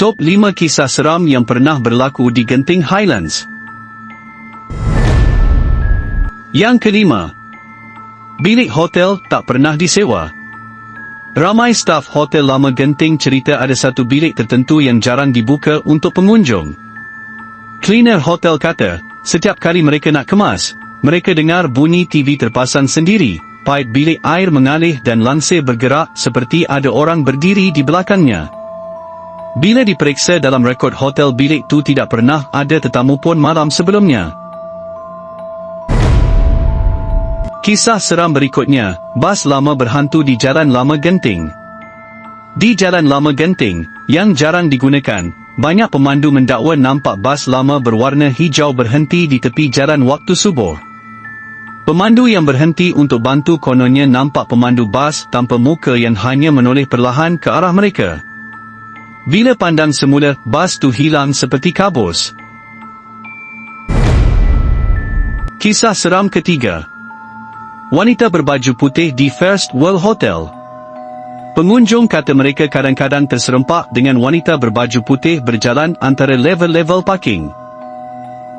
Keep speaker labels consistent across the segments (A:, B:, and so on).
A: Top 5 kisah seram yang pernah berlaku di Genting Highlands. Yang kelima, bilik hotel tak pernah disewa. Ramai staf hotel lama Genting cerita ada satu bilik tertentu yang jarang dibuka untuk pengunjung. Cleaner hotel kata, setiap kali mereka nak kemas, mereka dengar bunyi TV terpasang sendiri, paip bilik air mengalih dan lansir bergerak seperti ada orang berdiri di belakangnya. Bila diperiksa dalam rekod hotel bilik tu tidak pernah ada tetamu pun malam sebelumnya. Kisah seram berikutnya, bas lama berhantu di Jalan Lama Genting. Di Jalan Lama Genting, yang jarang digunakan, banyak pemandu mendakwa nampak bas lama berwarna hijau berhenti di tepi jalan waktu subuh. Pemandu yang berhenti untuk bantu kononnya nampak pemandu bas tanpa muka yang hanya menoleh perlahan ke arah mereka. Bila pandang semula, bas tu hilang seperti kabus. Kisah seram ketiga Wanita berbaju putih di First World Hotel Pengunjung kata mereka kadang-kadang terserempak dengan wanita berbaju putih berjalan antara level-level parking.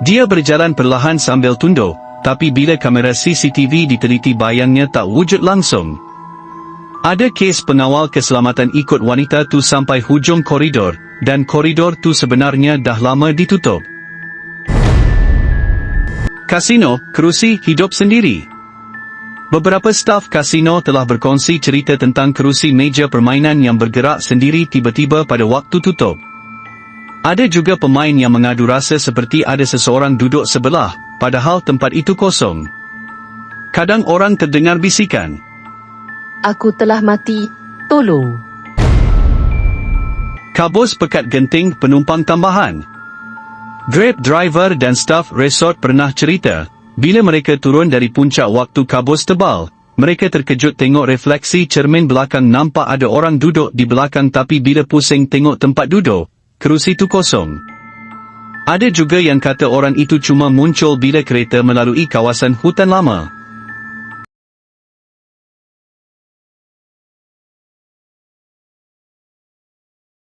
A: Dia berjalan perlahan sambil tunduk, tapi bila kamera CCTV diteliti bayangnya tak wujud langsung. Ada kes pengawal keselamatan ikut wanita tu sampai hujung koridor, dan koridor tu sebenarnya dah lama ditutup. Kasino, kerusi hidup sendiri. Beberapa staf kasino telah berkongsi cerita tentang kerusi meja permainan yang bergerak sendiri tiba-tiba pada waktu tutup. Ada juga pemain yang mengadu rasa seperti ada seseorang duduk sebelah, padahal tempat itu kosong. Kadang orang terdengar bisikan.
B: Aku telah mati. Tolong.
A: Kabus pekat genting penumpang tambahan. Grab driver dan staf resort pernah cerita, bila mereka turun dari puncak waktu kabus tebal, mereka terkejut tengok refleksi cermin belakang nampak ada orang duduk di belakang tapi bila pusing tengok tempat duduk, kerusi itu kosong. Ada juga yang kata orang itu cuma muncul bila kereta melalui kawasan hutan lama.